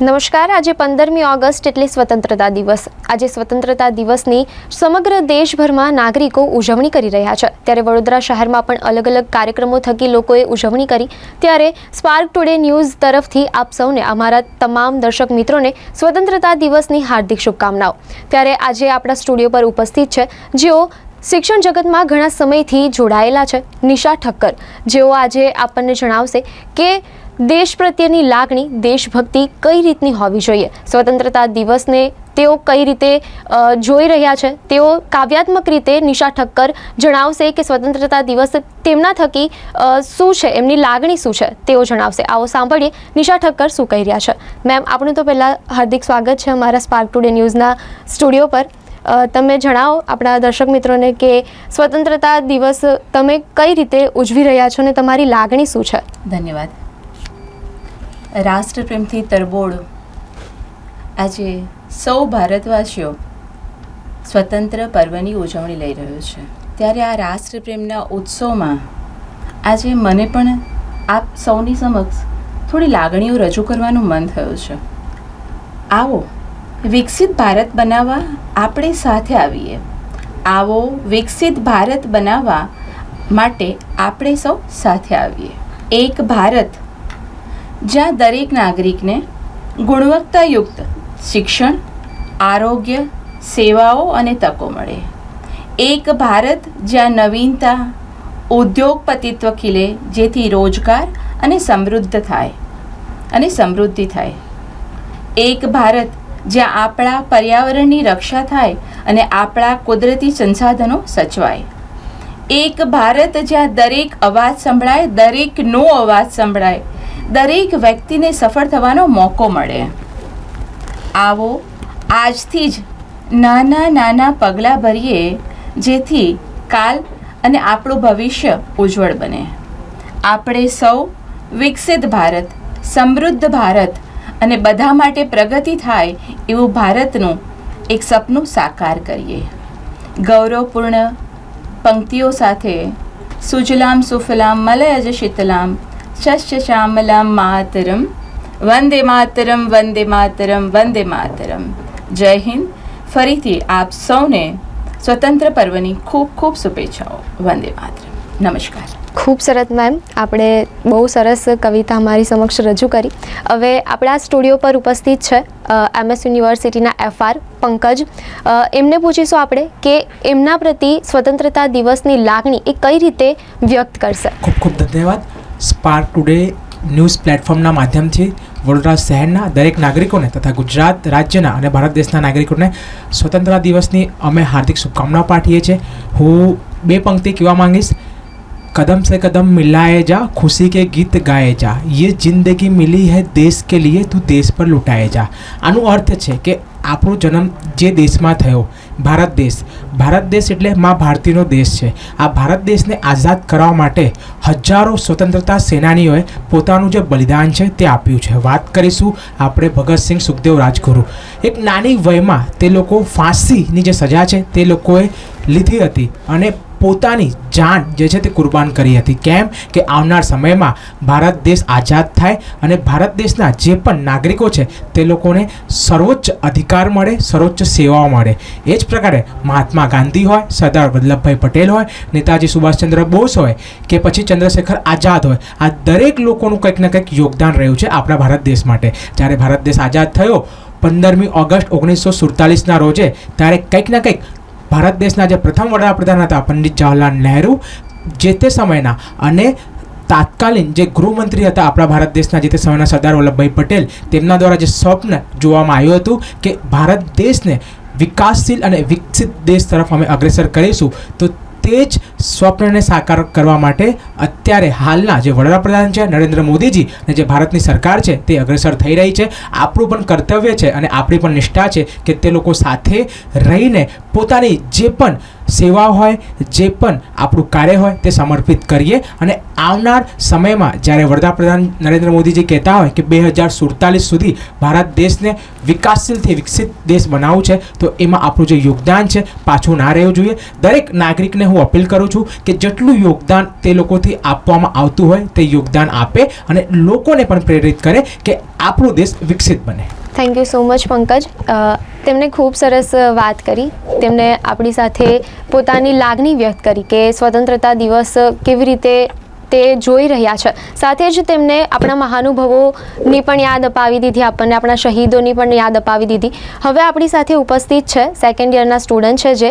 નમસ્કાર. આજે પંદરમી ઓગસ્ટ એટલે સ્વતંત્રતા દિવસ. આજે સ્વતંત્રતા દિવસની સમગ્ર દેશભરમાં નાગરિકો ઉજવણી કરી રહ્યા છે. ત્યારે વડોદરા શહેરમાં પણ અલગ અલગ કાર્યક્રમો થકી લોકોએ ઉજવણી કરી. ત્યારે સ્પાર્ક ટુડે ન્યૂઝ તરફથી આપ સૌને અમારા તમામ દર્શક મિત્રોને સ્વતંત્રતા દિવસની હાર્દિક શુભકામનાઓ. ત્યારે આજે આપણા સ્ટુડિયો પર ઉપસ્થિત છે જેઓ શિક્ષણ જગતમાં ઘણા સમયથી જોડાયેલા છે. નિશા ઠક્કર. જેઓ આજે આપણને જણાવશે કે દેશ પ્રત્યેની લાગણી દેશભક્તિ કઈ રીતની હોવી જોઈએ? સ્વતંત્રતા દિવસને તેઓ કઈ રીતે જોઈ રહ્યા છે? તેઓ કાવ્યાત્મક રીતે નિશા ઠક્કર જણાવશે કે સ્વતંત્રતા દિવસ તેમના થકી શું છે? એમની લાગણી શું છે? તેઓ જણાવશે. આવો સાંભળીએ નિશા ઠક્કર શું કહી રહ્યા છે. મેમ, આપણું તો પહેલાં હાર્દિક સ્વાગત છે અમારા સ્પાર્ક ટુડે ન્યૂઝના સ્ટુડિયો પર. તમે જણાવો આપણા દર્શક મિત્રોને કે સ્વતંત્રતા દિવસ તમે કઈ રીતે ઉજવી રહ્યા છો અને તમારી લાગણી શું છે? ધન્યવાદ. રાષ્ટ્રપ્રેમથી તરબોળ. આજે સૌ ભારતવાસીઓ સ્વતંત્ર પર્વની ઉજવણી લઈ રહ્યો છે. ત્યારે આ રાષ્ટ્રપ્રેમના ઉત્સવમાં આજે મને પણ આપ સૌની સમક્ષ થોડી લાગણીઓ રજૂ કરવાનું મન થયું છે. આવો, વિકસિત ભારત બનાવવા આપણે સાથે આવીએ. આવો, વિકસિત ભારત બનાવવા માટે આપણે સૌ સાથે આવીએ. એક ભારત જ્યાં દરેક નાગરિકને ગુણવત્તાયુક્ત શિક્ષણ, આરોગ્ય, સેવાઓ અને તકો મળે. એક ભારત જ્યાં નવીનતા, ઉદ્યોગપતિત્વ ખીલે, જેથી રોજગાર અને સમૃદ્ધ થાય, અને સમૃદ્ધિ થાય. એક ભારત જ્યાં આપણા પર્યાવરણની રક્ષા થાય અને આપણા કુદરતી સંસાધનો સચવાય. એક ભારત જ્યાં દરેક અવાજ સંભળાય, દરેકનો અવાજ સંભળાય દરેક વ્યક્તિને સફળ થવાનો મોકો મળે. આવો, આજથી જ નાના નાના પગલાં ભરીએ, જેથી કાલ અને આપણું ભવિષ્ય ઉજ્જવળ બને. આપણે સૌ વિકસિત ભારત, સમૃદ્ધ ભારત અને બધા માટે પ્રગતિ થાય એવું ભારતનું એક સપનું સાકાર કરીએ. ગૌરવપૂર્ણ પંક્તિઓ સાથે, સુજલામ સુફલામ, મલયજ શીતલામ શસ્ય શ્યામલામ માતરમ વંદે માતરમ વંદે માતરમ વંદે માતરમ જય હિન્દ ફરીથી આપ સૌને સ્વતંત્ર પર્વની ખૂબ ખૂબ શુભેચ્છાઓ વંદે માતરમ નમસ્કાર ખૂબ સરસ મેમ આપણે બહુ સરસ કવિતા અમારી સમક્ષ રજૂ કરી હવે આપણા સ્ટુડિયો પર ઉપસ્થિત છે એમએસ યુનિવર્સિટીના એફઆર પંકજ એમને પૂછીશું આપણે કે એમના પ્રતિ સ્વતંત્રતા દિવસની લાગણી એ કઈ રીતે વ્યક્ત કરશે ખૂબ ખૂબ ધન્યવાદ સ્પાર્ક ટુડે ન્યૂઝ પ્લેટફોર્મના માધ્યમથી વડોદરા શહેરના દરેક નાગરિકોને તથા ગુજરાત રાજ્યના અને ભારત દેશના નાગરિકોને સ્વતંત્રતા દિવસની અમે હાર્દિક શુભકામના પાઠીએ છીએ. હું બે પંક્તિ કહેવા માંગીશ. कदम से कदम मिलाए जा खुशी के गीत ગાયે જા. ये જિંદગી मिली હૈ દેશ કે લીએ તું દેશ પર લૂંટાએ જા. આનો અર્થ છે કે આપણો જન્મ જે દેશમાં થયો ભારત દેશ. ભારત દેશ એટલે મા ભારતીનો દેશ છે. આ ભારત દેશને આઝાદ કરવા માટે હજારો સ્વતંત્રતા સેનાનીઓએ પોતાનું જે બલિદાન છે તે આપ્યું છે. વાત કરીશું આપણે ભગતસિંહ સુખદેવ રાજગુરુ. એક નાની વયમાં તે લોકો ફાંસીની જે સજા છે તે લોકોએ લીધી હતી અને પોતાની જાન જે છે તે કુરબાન કરી હતી. કેમ? કે આવનાર સમયમાં ભારત દેશ આઝાદ થાય અને ભારત દેશના જે પણ નાગરિકો છે તે લોકોને સર્વોચ્ચ અધિકાર મળે, સર્વોચ્ચ સેવાઓ મળે. એ જ પ્રકારે મહાત્મા ગાંધી હોય, સરદાર વલ્લભભાઈ પટેલ હોય, નેતાજી સુભાષચંદ્ર બોઝ હોય, કે પછી ચંદ્રશેખર આઝાદ હોય, આ દરેક લોકોનું કંઈક ને કંઈક યોગદાન રહ્યું છે આપણા ભારત દેશ માટે. જ્યારે ભારત દેશ આઝાદ થયો, પંદરમી ઓગસ્ટ ઓગણીસો સુડતાલીસના રોજે, ત્યારે કંઈક ને કંઈક ભારત દેશના જે પ્રથમ વડાપ્રધાન હતા પંડિત જવાહરલાલ નહેરુ, જે તે સમયના અને તાત્કાલીન જે ગૃહમંત્રી હતા આપણા ભારત દેશના, જે તે સમયના સરદાર વલ્લભભાઈ પટેલ, તેમના દ્વારા જે સ્વપ્ન જોવામાં આવ્યું હતું કે ભારત દેશને વિકાસશીલ અને વિકસિત દેશ તરફ અમે અગ્રેસર કરીશું, તો તે જ સ્વપ્નને સાકાર કરવા માટે અત્યારે હાલના જે વડાપ્રધાન છે, નરેન્દ્ર મોદીજી અને જે ભારતની સરકાર છે, તે અગ્રેસર થઈ રહી છે. આપણું પણ કર્તવ્ય છે અને આપણી પણ નિષ્ઠા છે કે તે લોકો સાથે રહીને પોતાની જે પણ સેવા હોય, જે પણ આપણું કાર્ય હોય તે સમર્પિત કરીએ. અને આવનાર સમયમાં જ્યારે વડાપ્રધાન નરેન્દ્ર મોદીજી કહેતા હોય કે બે હજાર સુડતાલીસ સુધી ભારત દેશને વિકાસશીલથી વિકસિત દેશ બનાવવું છે, તો એમાં આપણું જે યોગદાન છે પાછું ના રહેવું જોઈએ. દરેક નાગરિકને હું અપીલ કરું છું કે જેટલું યોગદાન તે લોકોથી આપવામાં આવતું હોય તે યોગદાન આપે અને લોકોને પણ પ્રેરિત કરે કે આપણો દેશ વિકસિત બને. Thank you so much Pankaj. તેમણે ખૂબ સરસ વાત કરી. તેમણે આપણી સાથે પોતાની લાગણી વ્યક્ત કરી કે સ્વતંત્રતા દિવસ કેવી રીતે તે જોઈ રહ્યા છે. સાથે જ તેમણે આપણા મહાનુભવોની પણ યાદ અપાવી દીધી, આપણને આપણા શહીદોની પણ યાદ અપાવી દીધી. હવે આપણી સાથે ઉપસ્થિત છે સેકન્ડ યરના સ્ટુડન્ટ છે જે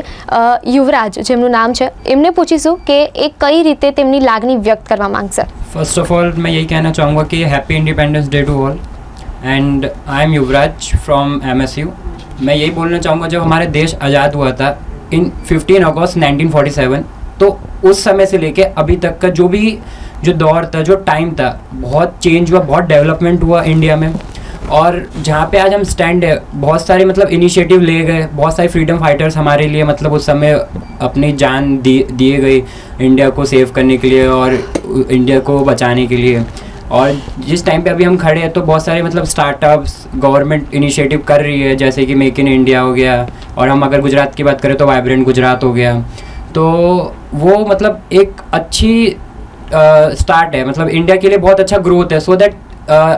યુવરાજ જેમનું નામ છે. એમને પૂછીશું કે એ કઈ રીતે તેમની લાગણી વ્યક્ત કરવા માંગશે. ફર્સ્ટ ઓફ ઓલ મેં એ કહેના ચાહુંગા કે happy independence day to all and I am Yuvraj from MSU मैं यही बोलना चाहूँगा, जब हमारे देश आज़ाद हुआ था इन 15 अगस्त 1947 तो उस समय से लेके अभी तक का जो भी, जो दौर था, जो टाइम था, बहुत चेंज हुआ, बहुत डेवलपमेंट हुआ इंडिया में। और जहाँ पे आज हम स्टैंड है, बहुत सारे मतलब इनिशिएटिव ले गए, बहुत सारे फ्रीडम फाइटर्स हमारे लिए मतलब उस समय अपनी जान दी, दिए गई इंडिया को सेव करने के लिए और इंडिया को बचाने के लिए। और जिस टाइम पे अभी हम खड़े हैं तो बहुत सारे मतलब स्टार्टअप्स गवर्नमेंट इनिशिएटिव कर रही है, जैसे कि मेक इन इंडिया हो गया, और हम अगर गुजरात की बात करें तो वाइब्रेंट गुजरात हो गया। तो वो मतलब एक अच्छी स्टार्ट है। मतलब इंडिया के लिए बहुत अच्छा ग्रोथ है सो दैट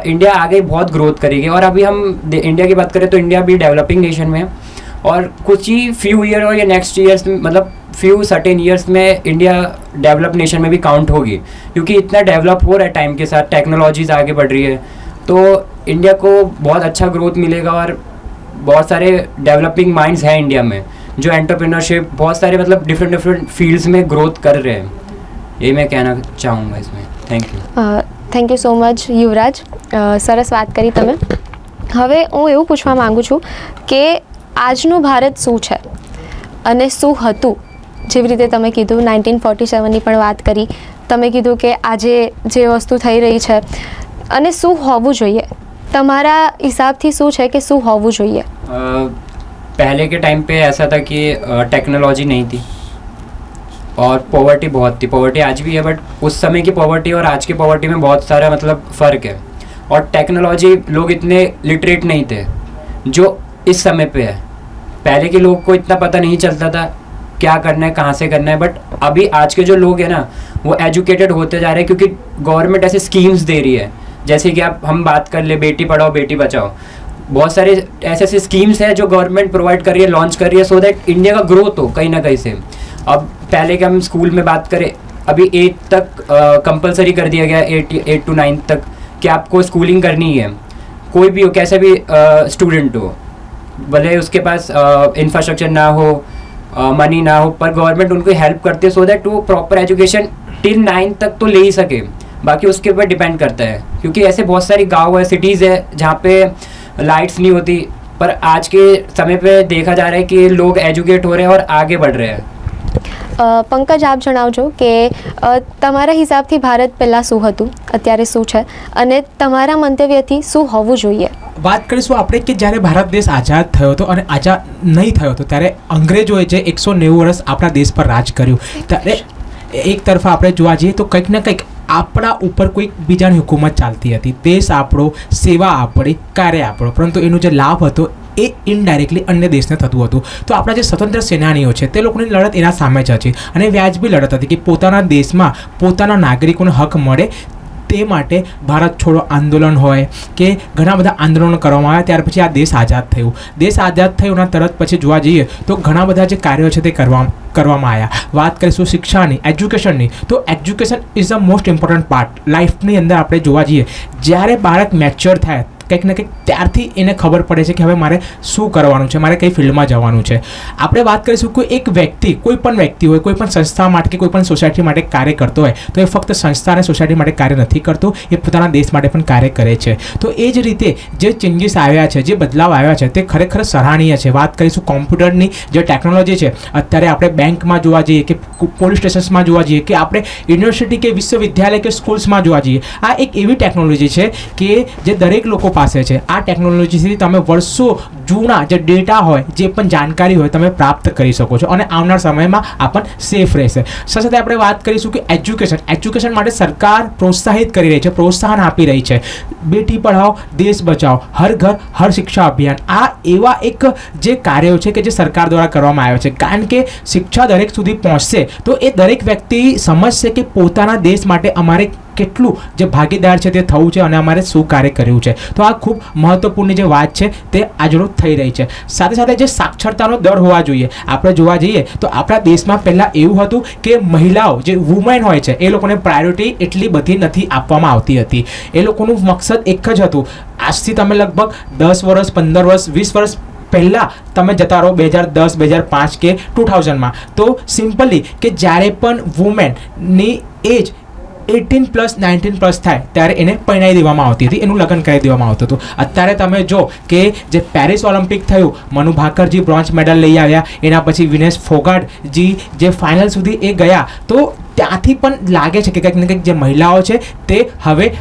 इंडिया आगे बहुत ग्रोथ करेगी। और अभी हम इंडिया की बात करें तो इंडिया भी डेवलपिंग नेशन में है। और कुछ ही फ्यू ईयर और या नेक्स्ट ईयर्स मतलब फ्यू सर्टेन ईयर्स में इंडिया डेवलप नेशन में भी काउंट होगी क्योंकि इतना डेवलप हो रहा है टाइम के साथ टेक्नोलॉजीज आगे बढ़ रही है तो इंडिया को बहुत अच्छा ग्रोथ मिलेगा और बहुत सारे डेवलपिंग माइंड्स हैं इंडिया में जो एंटरप्रेन्योरशिप बहुत सारे मतलब डिफरेंट डिफरेंट फील्ड्स में ग्रोथ कर रहे हैं यही मैं कहना चाहूँगा इसमें thank you thank you so much Yuvraj uh, સરસ વાત કરી તમે હવે હું એવું પૂછવા માગું છું કે આજનું ભારત શું છે અને શું હતું જેવી રીતે તમે કીધું નાઇન્ટીન ફોર્ટી સેવનની પણ વાત કરી તમે કીધું કે આજે જે વસ્તુ થઈ રહી છે અને શું હોવું જોઈએ તમારા હિસાબથી શું છે કે શું હોવું જોઈએ अ, पहले के टाइम पे ऐसा था कि टेक्नोलॉजी नहीं थी और पॉवर्टी बहुत थी पॉवर्टी आज भी है बट उस समय की पॉवर्टी और आज की पॉवर्टी में बहुत सारा मतलब फ़र्क है और टेक्नोलॉजी लोग इतने लिटरेट नहीं थे जो इस समय पे है। पहले के लोग को इतना पता नहीं चलता था क्या करना है, कहाँ से करना है बट अभी आज के जो लोग हैं ना, वो एजुकेटेड होते जा रहे हैं क्योंकि गवर्नमेंट ऐसे स्कीम्स दे रही है। जैसे कि आप, हम बात कर ले, बेटी पढ़ाओ, बेटी बचाओ। बहुत सारे ऐसे ऐसे स्कीम्स हैं जो गवर्नमेंट प्रोवाइड कर रही है लॉन्च कर रही है सो दैट इंडिया का ग्रोथ हो, कहीं ना कहीं से। अब पहले के हम स्कूल में बात करें, अभी एट तक कंपलसरी कर दिया गया एट एट टू नाइन्थ तक कि आपको स्कूलिंग करनी है कोई भी हो, कैसे भी स्टूडेंट हो। भले उसके पास इंफ्रास्ट्रक्चर ना हो मनी ना हो, पर गवर्नमेंट उनको हेल्प करती है सो दैट वो प्रॉपर एजुकेशन टिल नाइन्थ तक तो ले ही सके। बाकी उसके ऊपर डिपेंड करता है। क्योंकि ऐसे बहुत सारी गाँव है सिटीज़ है जहाँ पे लाइट्स नहीं होती, पर आज के समय पे देखा जा रहा है कि लोग एजुकेट हो रहे हैं और आगे बढ़ रहे हैं। પંકજ, આપ જણાવજો કે તમારા હિસાબથી ભારત પહેલાં શું હતું? અત્યારે શું છે? અને તમારા મંતવ્યથી શું હોવું જોઈએ? વાત કરીશું આપણે કે જ્યારે ભારત દેશ આઝાદ થયો હતો અને આઝાદ નહીં થયો હતો, ત્યારે અંગ્રેજોએ જે એકસો નેવું વર્ષ આપણા દેશ પર રાજ કર્યું. ત્યારે એક તરફ આપણે જોવા જઈએ તો કંઈક ને કંઈક આપણા ઉપર કોઈક બીજાની હુકુમત ચાલતી હતી. દેશ આપણો, સેવા આપણી, કાર્ય આપણો. પરંતુ એનો જે લાભ હતો એ ઇનડાયરેક્ટલી અન્ય દેશને થતું હતું. તો આપણા જે સ્વતંત્ર સેનાનીઓ છે, તે લોકોની લડત એના સામે જ હતી અને વ્યાજબી લડત હતી કે પોતાના દેશમાં પોતાના નાગરિકોને હક મળે તે માટે ભારત છોડો આંદોલન હોય કે ઘણા બધા આંદોલનો કરવામાં આવ્યા, ત્યાર પછી આ દેશ આઝાદ થયું. દેશ આઝાદ થયોના તરત પછી જોવા જઈએ તો ઘણા બધા જે કાર્યો છે તે કરવા કરવામાં આવ્યા. વાત કરીશું શિક્ષાની એજ્યુકેશનની, તો education is the most important part લાઈફની અંદર આપણે જોવા જઈએ, જ્યારે બાળક મેચ્યોર થાય કંઈક ને કંઈક ત્યારથી એને ખબર પડે છે કે હવે મારે શું કરવાનું છે, મારે કઈ ફિલ્ડમાં જવાનું છે. આપણે વાત કરીશું કોઈ એક વ્યક્તિ, કોઈ પણ વ્યક્તિ હોય, કોઈ પણ સંસ્થા માટે કે કોઈ પણ સોસાયટી માટે કાર્ય કરતો હોય, તો એ ફક્ત સંસ્થા અને સોસાયટી માટે કાર્ય નથી કરતો, એ પોતાના દેશ માટે પણ કાર્ય કરે છે. તો એ જ રીતે જે ચેન્જીસ આવ્યા છે, જે બદલાવ આવ્યા છે, તે ખરેખર સરાહનીય છે. વાત કરીશું કોમ્પ્યુટરની જે ટેકનોલોજી છે, અત્યારે આપણે બેંકમાં જોવા જઈએ કે પોલીસ સ્ટેશન્સમાં જોવા જઈએ કે આપણે યુનિવર્સિટી કે વિશ્વવિદ્યાલય કે સ્કૂલ્સમાં જોવા જઈએ, આ એક એવી ટેકનોલોજી છે કે જે દરેક લોકો પાસે છે. આ ટેકનોલોજીથી તમે વર્ષો જૂના જે ડેટા હોય, જે પણ જાણકારી હોય, તમે પ્રાપ્ત કરી શકો છો અને આવનાર સમયમાં આપણ સેફ રહેશે. સાથે આપણે વાત કરીશું કે એજ્યુકેશન એજ્યુકેશન માટે સરકાર પ્રોત્સાહિત કરી રહી છે, પ્રોત્સાહન આપી રહી છે. બેટી પઢાઓ, દેશ બચાવો, હર ઘર, હર શિક્ષા અભિયાન. આ એવા એક જે કાર્યો છે કે જે સરકાર દ્વારા કરવામાં આવ્યા છે. કારણ કે શિક્ષા દરેક સુધી પહોંચશે તો એ દરેક વ્યક્તિ સમજશે કે પોતાના દેશ માટે અમારે કેટલું જે ભાગીદાર છે તે થવું છે અને અમારે શું કાર્ય કર્યું છે. તો આ ખૂબ મહત્વપૂર્ણ જે વાત છે તે આજરોજ થઈ રહી છે. સાથે સાથે જે સાક્ષરતાનો દર હોવા જોઈએ. આપણે જોવા જઈએ તો આપણા દેશમાં પહેલાં એવું હતું કે મહિલાઓ જે વુમેન હોય છે એ લોકોને પ્રાયોરિટી એટલી બધી નથી આપવામાં આવતી હતી. એ લોકોનું મકસદ એક જ હતું. આજથી તમે લગભગ દસ વર્ષ, પંદર વર્ષ, વીસ વર્ષ પહેલાં તમે જતા રહો બે હજાર દસ, બે હજાર પાંચ કે ટુ થાઉઝન્ડમાં. તો સિમ્પલી કે જ્યારે પણ વુમેનની age eighteen plus, nineteen plus થાય, ત્યારે એને પહેણાવી દેવામાં આવતી હતી, એનું લગ્ન કરી દેવામાં આવતું હતું. અત્યારે તમે જો કે જે પેરિસ ઓલિમ્પિક થયું, મનુ ભાકરજી બ્રોન્ઝ મેડલ લઈ આવ્યા, એના પછી વિનેશ ફોગાટજી જે ફાઇનલ સુધી એ ગયા, તો ત્યાંથી પણ લાગે છે કે કંઈક ને કંઈક જે મહિલાઓ છે, તે હવે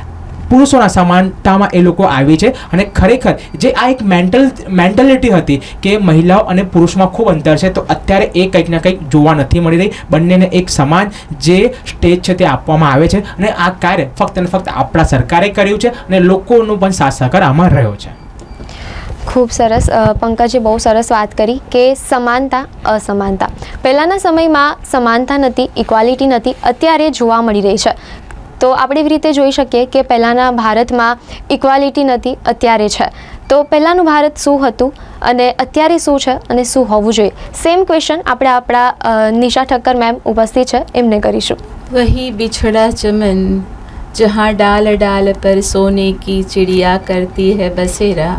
પુરુષોના સમાનતામાં એ લોકો આવી છે અને ખરેખર જે આ એક મેન્ટલ મેન્ટાલિટી હતી કે મહિલાઓ અને પુરુષમાં ખૂબ અંતર છે, તો અત્યારે એ કંઈક ના કંઈક જોવા નથી મળી રહી. બંનેને એક સમાન જે સ્ટેજ છે તે આપવામાં આવે છે અને આ કાર્ય ફક્ત અને ફક્ત આપણા સરકારે કર્યું છે અને લોકોનો પણ સાથ સહકાર આમાં રહ્યો છે. ખૂબ સરસ. પંકજે બહુ સરસ વાત કરી કે સમાનતા, અસમાનતા. પહેલાંના સમયમાં સમાનતા નથી ઇક્વાલિટી નથી, અત્યારે જોવા મળી રહી છે. તો આપણે એવી રીતે જોઈ શકીએ કે પહેલાંના ભારતમાં ઇક્વાલિટી નથી અત્યારે છે તો પહેલાંનું ભારત શું હતું અને અત્યારે શું છે અને શું હોવું જોઈએ સેમ ક્વેશ્ચન આપણે આપણા અ, નિશા ઠક્કર મેમ ઉપસ્થિત છે એમને કરીશું वही बिछड़ा चमन जहाँ डाल डाल पर सोने की चिड़िया करती है बसेरा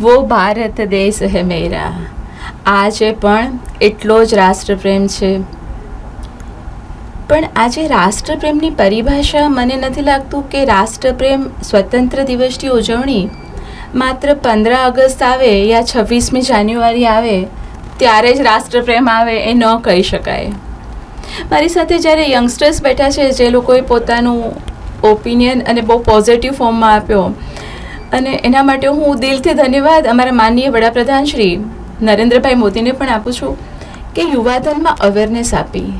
वो ભારત દેશ હે મેરા આજે પણ એટલો જ રાષ્ટ્રપ્રેમ છે પણ આજે રાષ્ટ્રપ્રેમની પરિભાષા મને નથી લાગતું કે રાષ્ટ્રપ્રેમ સ્વતંત્ર દિવસની ઉજવણી માત્ર પંદર ઓગસ્ટ આવે યા છવ્વીસમી જાન્યુઆરી આવે, ત્યારે જ રાષ્ટ્રપ્રેમ આવે એ ન કહી શકાય. મારી સાથે જ્યારે યંગસ્ટર્સ બેઠા છે, જે લોકોએ પોતાનું ઓપિનિયન અને બહુ પોઝિટિવ ફોર્મમાં આપ્યો, અને એના માટે હું દિલથી ધન્યવાદ અમારા માનનીય વડાપ્રધાન શ્રી નરેન્દ્રભાઈ મોદીને પણ આપું છું કે યુવાધનમાં અવેરનેસ આપી.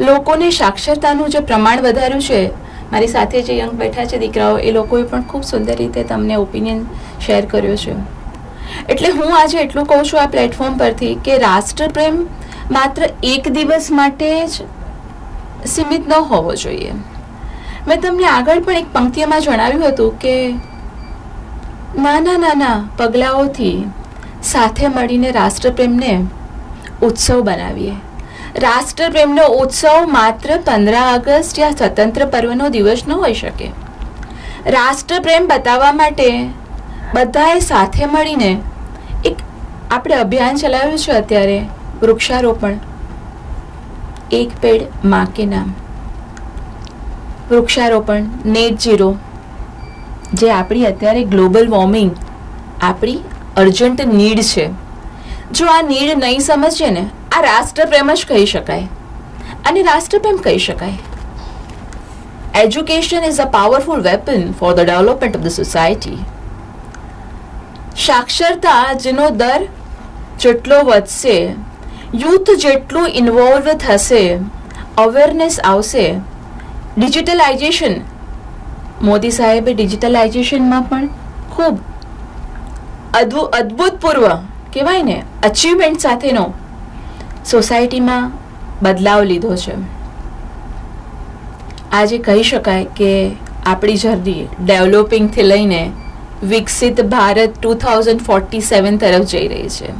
લોકોને સાક્ષરતાનું જે પ્રમાણ વધાર્યું છે, મારી સાથે જે યંગ બેઠા છે દીકરાઓ, એ લોકોએ પણ ખૂબ સુંદર રીતે તમને ઓપિનિયન શેર કર્યો છે. એટલે હું આજે એટલું કહું છું આ પ્લેટફોર્મ પરથી કે રાષ્ટ્રપ્રેમ માત્ર એક દિવસ માટે જ સીમિત ન હોવો જોઈએ. મેં તમને આગળ પણ એક પંક્તિમાં જણાવ્યું હતું કે નાના નાના પગલાઓથી સાથે મળીને રાષ્ટ્રપ્રેમને ઉત્સવ બનાવીએ. રાષ્ટ્રપ્રેમનો ઉત્સવ માત્ર પંદર ઓગસ્ટ યા સ્વતંત્ર પર્વનો દિવસ ન હોઈ શકે. રાષ્ટ્રપ્રેમ બતાવવા માટે બધાએ સાથે મળીને એક આપણે અભિયાન ચલાવ્યું છે અત્યારે, વૃક્ષારોપણ. એક પેડમાં કે નામ. વૃક્ષારોપણ, નેટ ઝીરો. જે આપણી અત્યારે ગ્લોબલ વોર્મિંગ, આપણી અર્જન્ટ નીડ છે. જો આ નીડ નહીં સમજીએ ને આ રાષ્ટ્રપ્રેમ જ કહી શકાય. અને રાષ્ટ્રપ્રેમ કહી શકાય. Education is a powerful weapon for the development of the society સાક્ષરતા જેનો દર જેટલો વધશે, યુથ જેટલું ઇન્વોલ્વ થશે અવેરનેસ આવશે. ડિજિટલાઇઝેશન મોદી સાહેબે ડિજિટલાઇઝેશનમાં પણ ખૂબ અદ્ભુ અદ્ભુતપૂર્વ કહેવાય ને અચીવમેન્ટ સાથેનો સોસાયટીમાં બદલાવ લીધો છે. આજે કહી શકાય કે આપણી જર્ની ડેવલપિંગથી લઈને વિકસિત Bharat two thousand forty seven તરફ જઈ રહી છે.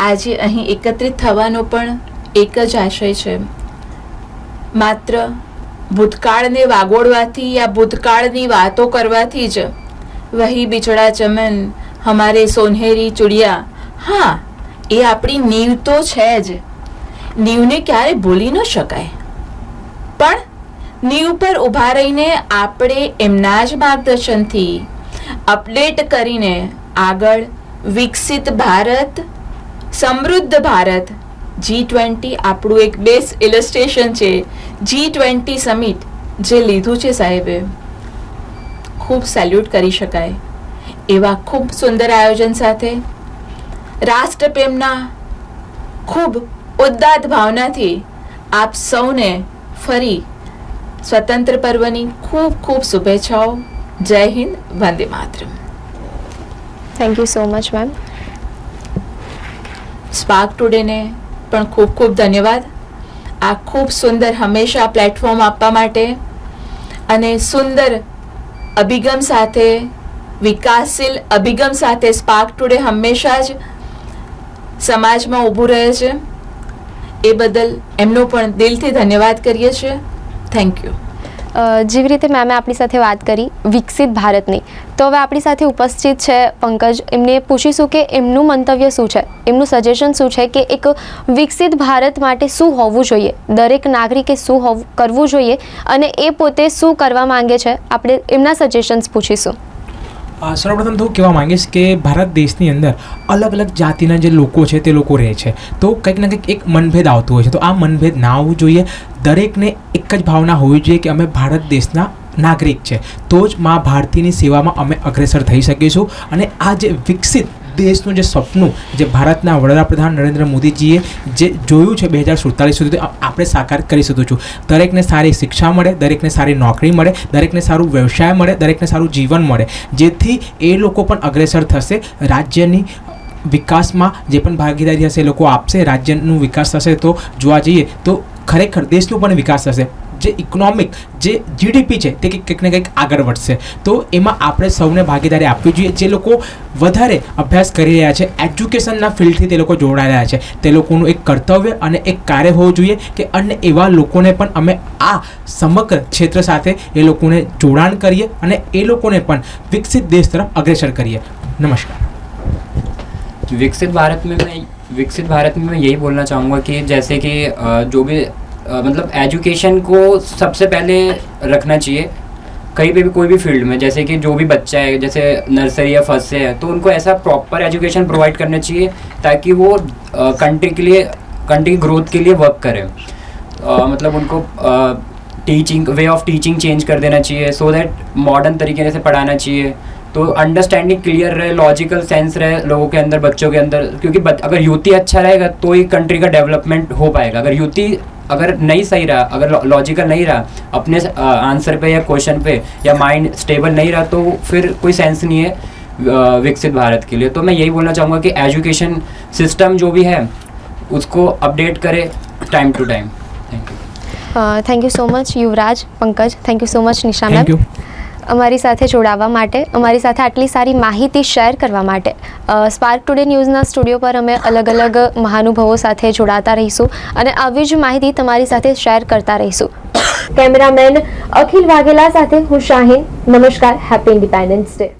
આજે અહીં એકત્રિત થવાનો પણ એક જ આશય છે. માત્ર ભૂતકાળને વાગોળવાથી યા ભૂતકાળની વાતો કરવાથી જ વહી બિછડા ચમન હમારે સોનેરી ચુડિયા, હા એ આપણી નીવ તો છે જ. નીવને ક્યારે ભૂલી ન શકાય. પણ નીવ પર ઊભા રહીને આપણે એમના જ માર્ગદર્શનથી અપડેટ કરીને આગળ વિકસિત ભારત, સમૃદ્ધ ભારત જી ટ્વેન્ટી આપણું એક બેસ્ટ ઇલસ્ટ્રેશન છે જી ટ્વેન્ટી સમિટ જે લીધું છે સાહેબે. ખૂબ સેલ્યુટ કરી શકાય. એવા ખૂબ સુંદર આયોજન સાથે રાષ્ટ્રપ્રેમના ખૂબ ઉદ્દાત ભાવનાથી આપ સૌને ફરી સ્વતંત્ર પર્વની ખૂબ ખૂબ શુભેચ્છાઓ. જય હિન્દ વંદે માતરમ. Thank you so much ma'am Spark ટુડેને પણ ખૂબ ખૂબ ધન્યવાદ. આ ખૂબ સુંદર હંમેશા પ્લેટફોર્મ આપવા માટે અને સુંદર અભિગમ સાથે વિકાસશીલ અભિગમ સાથે સ્પાર્ક ટુડે હંમેશા જ સમાજમાં ઊભું રહે છે. એ બદલ એમનો પણ દિલથી ધન્યવાદ કરીએ છીએ. થેન્ક યુ જેવી રીતે મેમે આપણી સાથે વાત કરી, વિકસિત ભારતની, તો હવે આપણી સાથે ઉપસ્થિત છે પંકજ. એમને પૂછીશું કે એમનું મંતવ્ય શું છે? એમનું સજેશન શું છે કે એક વિકસિત ભારત માટે શું હોવું જોઈએ? દરેક નાગરિકે શું હોવું, કરવું જોઈએ? અને એ પોતે શું કરવા માંગે છે? આપણે એમના સજેશન્સ પૂછીશું. સર્વપ્રથમ તો હું કહેવા માંગીશ કે ભારત દેશની અંદર અલગ અલગ જાતિના જે લોકો છે તે લોકો રહે છે. તો કંઈક ને કંઈક એક મનભેદ આવતું હોય છે. તો આ મનભેદ ના આવવું જોઈએ. દરેકને એક જ ભાવના હોવી જોઈએ કે અમે ભારત દેશના નાગરિક છે. તો જ મા ભારતીની સેવામાં અમે અગ્રેસર થઈ શકીશું. અને આ જે વિકસિત દેશનું જે સપનું જે ભારતના વડાપ્રધાન નરેન્દ્ર મોદીજીએ જે જોયું છે બે હજાર સુડતાલીસ સુધી આપણે સાકાર કરી શકીશું દરેકને સારી શિક્ષા મળે, દરેકને સારી નોકરી મળે, દરેકને સારું વ્યવસાય મળે, દરેકને સારું જીવન મળે. જેથી એ લોકો પણ અગ્રેસર થશે, રાજ્યની વિકાસમાં જે પણ ભાગીદારી હશે એ લોકો આપશે, રાજ્યનું વિકાસ થશે, તો જોવા જઈએ, તો ખરેખર દેશનો પણ વિકાસ થશે. જે ઇકોનોમિક જે જીડીપી છે, તે કંઈક ને કંઈક આગળ વધશે. તો એમાં આપણે સૌને ભાગીદારી આપવી જોઈએ. જે લોકો વધારે અભ્યાસ કરી રહ્યા છે એજ્યુકેશનના ફિલ્ડથી તે લોકો જોડાઈ રહ્યા છે. તે લોકોનું એક કર્તવ્ય અને એક કાર્ય હોવું જોઈએ કે અન્ય એવા લોકોને પણ અમે આ સમગ્ર ક્ષેત્ર સાથે એ લોકોને જોડાણ કરીએ અને એ લોકોને પણ વિકસિત દેશ તરફ અગ્રેસર કરીએ. નમસ્કાર. વિકસિત ભારત विकसित भारत में मैं यही बोलना चाहूँगा कि जैसे कि जो भी मतलब एजुकेशन को सबसे पहले रखना चाहिए कहीं पे भी कोई भी फ़ील्ड में जैसे कि जो भी बच्चा है जैसे नर्सरी या फ़र्स्ट से है तो उनको ऐसा प्रॉपर एजुकेशन प्रोवाइड करना चाहिए ताकि वो कंट्री के लिए कंट्री की ग्रोथ के लिए वर्क करें। अ, मतलब उनको teaching way of teaching change कर देना चाहिए सो दैट मॉडर्न तरीके से पढ़ाना चाहिए। तो अंडरस्टैंडिंग क्लियर रहे लॉजिकल सेंस रहे लोगों के अंदर बच्चों के अंदर क्योंकि अगर युवती अच्छा रहेगा तो ही कंट्री का डेवलपमेंट हो पाएगा। अगर युवती अगर नहीं सही रहा अगर लॉजिकल नहीं रहा अपने आंसर पे या क्वेश्चन पे या माइंड स्टेबल नहीं रहा तो फिर कोई सेंस नहीं है विकसित भारत के लिए। तो मैं यही बोलना चाहूँगा कि एजुकेशन सिस्टम जो भी है उसको अपडेट करे time to time thank you thank you so much Yuvraj Pankaj thank you so much Nisha ma'am. અમારી સાથે જોડાવા માટે, અમારી સાથે આટલી સારી માહિતી શેર કરવા માટે સ્પાર્ક ટુડે ન્યૂઝના સ્ટુડિયો પર અમે અલગ અલગ મહાનુભાવો સાથે જોડાતા રહીશું અને આવી જ માહિતી તમારી સાથે શેર કરતા રહીશું. કેમેરામેન અખિલ વાઘેલા સાથે હું શાહીન, નમસ્કાર હેપી ઇન્ડિપેન્ડન્સ ડે